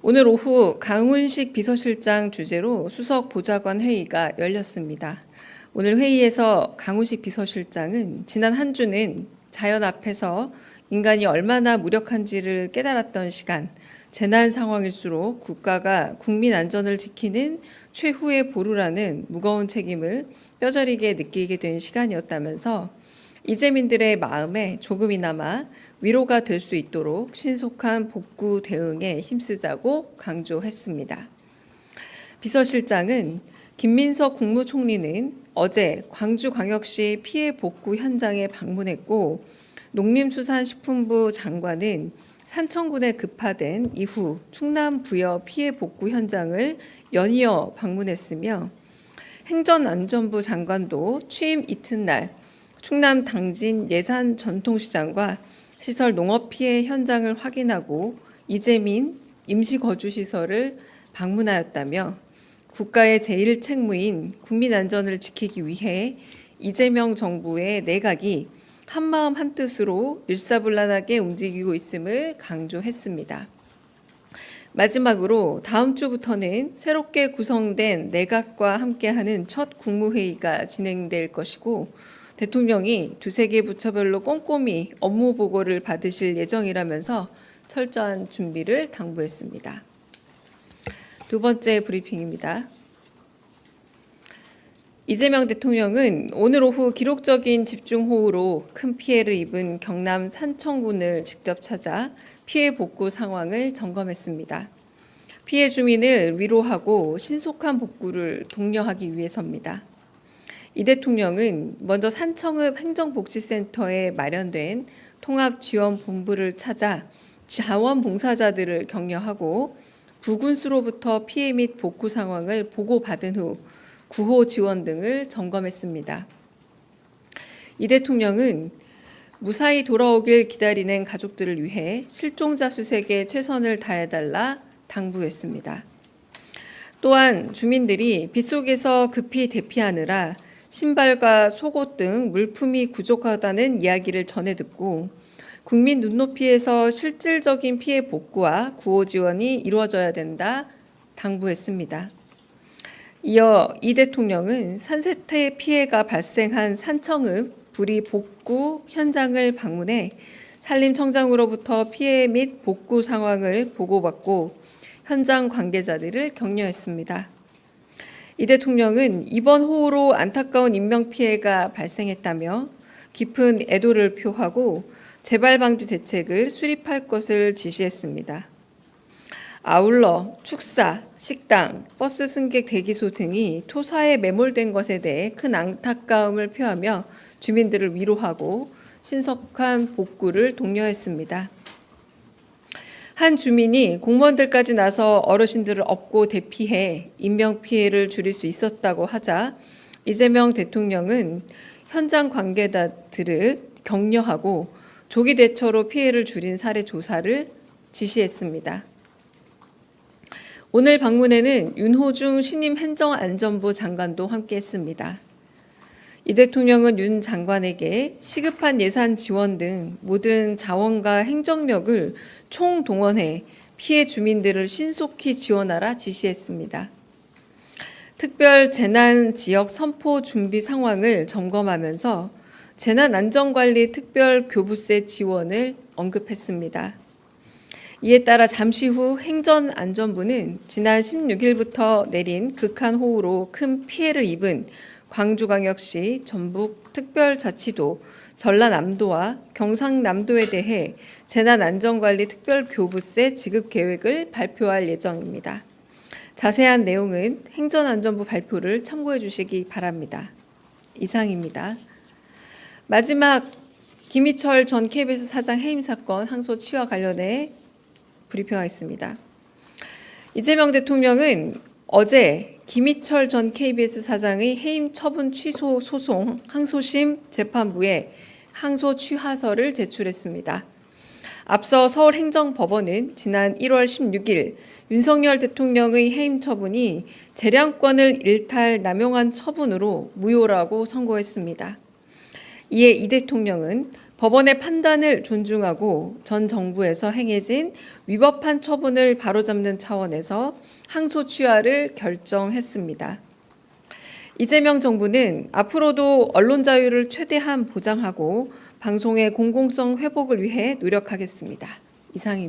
오늘 오후 강훈식 비서실장 주재로 수석 보좌관 회의가 열렸습니다. 오늘 회의에서 강훈식 비서실장은 지난 한 주는 자연 앞에서 인간이 얼마나 무력한지를 깨달았던 시간, 재난 상황일수록 국가가 국민 안전을 지키는 최후의 보루라는 무거운 책임을 뼈저리게 느끼게 된 시간이었다면서 이재민들의 마음에 조금이나마 위로가 될 수 있도록 신속한 복구 대응에 힘쓰자고 강조했습니다. 비서실장은 김민석 국무총리는 어제 광주광역시 피해 복구 현장에 방문했고 농림수산식품부 장관은 산청군에 급파된 이후 충남 부여 피해 복구 현장을 연이어 방문했으며 행전안전부 장관도 취임 이튿날 충남 당진 예산 전통시장과 시설 농업 피해 현장을 확인하고 이재민 임시거주시설을 방문하였다며 국가의 제일 책무인 국민 안전을 지키기 위해 이재명 정부의 내각이 한마음 한뜻으로 일사불란하게 움직이고 있음을 강조했습니다. 마지막으로 다음 주부터는 새롭게 구성된 내각과 함께하는 첫 국무회의가 진행될 것이고 대통령이 두세 개 부처별로 꼼꼼히 업무 보고를 받으실 예정이라면서 철저한 준비를 당부했습니다. 두 번째 브리핑입니다. 이재명 대통령은 오늘 오후 기록적인 집중호우로 큰 피해를 입은 경남 산청군을 직접 찾아 피해 복구 상황을 점검했습니다. 피해 주민을 위로하고 신속한 복구를 독려하기 위해서입니다. 이 대통령은 먼저 산청읍 행정복지센터에 마련된 통합지원본부를 찾아 자원봉사자들을 격려하고 부군수로부터 피해 및 복구 상황을 보고받은 후 구호 지원 등을 점검했습니다. 이 대통령은 무사히 돌아오길 기다리는 가족들을 위해 실종자 수색에 최선을 다해달라 당부했습니다. 또한 주민들이 빗속에서 급히 대피하느라 신발과 속옷 등 물품이 부족하다는 이야기를 전해 듣고 국민 눈높이에서 실질적인 피해 복구와 구호 지원이 이루어져야 된다 당부했습니다. 이어 이 대통령은 산세태 피해가 발생한 산청읍 불이 복구 현장을 방문해 산림청장으로부터 피해 및 복구 상황을 보고받고 현장 관계자들을 격려했습니다. 이 대통령은 이번 호우로 안타까운 인명 피해가 발생했다며 깊은 애도를 표하고 재발 방지 대책을 수립할 것을 지시했습니다. 아울러 축사, 식당, 버스 승객 대기소 등이 토사에 매몰된 것에 대해 큰 안타까움을 표하며 주민들을 위로하고 신속한 복구를 독려했습니다. 한 주민이 공무원들까지 나서 어르신들을 업고 대피해 인명 피해를 줄일 수 있었다고 하자 이재명 대통령은 현장 관계자들을 격려하고 조기 대처로 피해를 줄인 사례 조사를 지시했습니다. 오늘 방문에는 윤호중 신임 행정안전부 장관도 함께했습니다. 이 대통령은 윤 장관에게 시급한 예산 지원 등 모든 자원과 행정력을 총동원해 피해 주민들을 신속히 지원하라 지시했습니다. 특별 재난 지역 선포 준비 상황을 점검하면서 재난 안전관리 특별 교부세 지원을 언급했습니다. 이에 따라 잠시 후 행전안전부는 지난 16일부터 내린 극한 호우로 큰 피해를 입은 광주광역시 전북특별자치도 전라남도와 경상남도에 대해 재난안전관리 특별교부세 지급 계획을 발표할 예정입니다. 자세한 내용은 행전안전부 발표를 참고해 주시기 바랍니다. 이상입니다. 마지막 김희철 전 KBS 사장 해임 사건 항소 치와 관련해 브리핑하겠습니다. 이재명 대통령은 어제 김희철 전 KBS 사장의 해임 처분 취소 소송 항소심 재판부에 항소 취하서를 제출했습니다. 앞서 서울행정법원은 지난 1월 16일 윤석열 대통령의 해임 처분이 재량권을 일탈 남용한 처분으로 무효라고 선고했습니다. 이에 이 대통령은 법원의 판단을 존중하고 전 정부에서 행해진 위법한 처분을 바로잡는 차원에서 항소 취하를 결정했습니다. 이재명 정부는 앞으로도 언론 자유를 최대한 보장하고 방송의 공공성 회복을 위해 노력하겠습니다. 이상입니다.